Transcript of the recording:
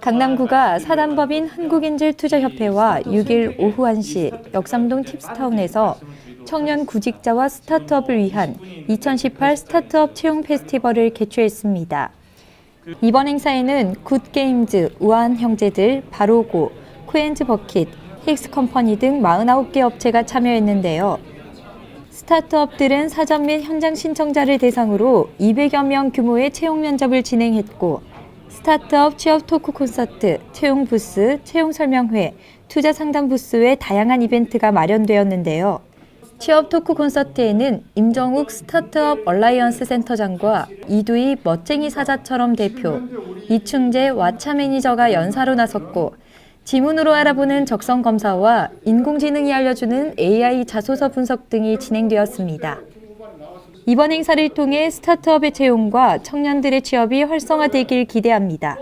강남구가 사단법인 한국인질투자협회와 6일 오후 1시 역삼동 팁스타운에서 청년 구직자와 스타트업을 위한 2018 스타트업 채용 페스티벌을 개최했습니다. 이번 행사에는 굿게임즈, 우아한 형제들, 바로고, 코엔즈 버킷, 힉스 컴퍼니 등 49개 업체가 참여했는데요. 스타트업들은 사전 및 현장 신청자를 대상으로 200여 명 규모의 채용 면접을 진행했고 스타트업 취업 토크 콘서트, 채용 부스, 채용 설명회, 투자 상담 부스 외 다양한 이벤트가 마련되었는데요. 취업 토크 콘서트에는 임정욱 스타트업 얼라이언스 센터장과 이두희 멋쟁이 사자처럼 대표, 이충재 와차 매니저가 연사로 나섰고 지문으로 알아보는 적성 검사와 인공지능이 알려주는 AI 자소서 분석 등이 진행되었습니다. 이번 행사를 통해 스타트업의 채용과 청년들의 취업이 활성화되길 기대합니다.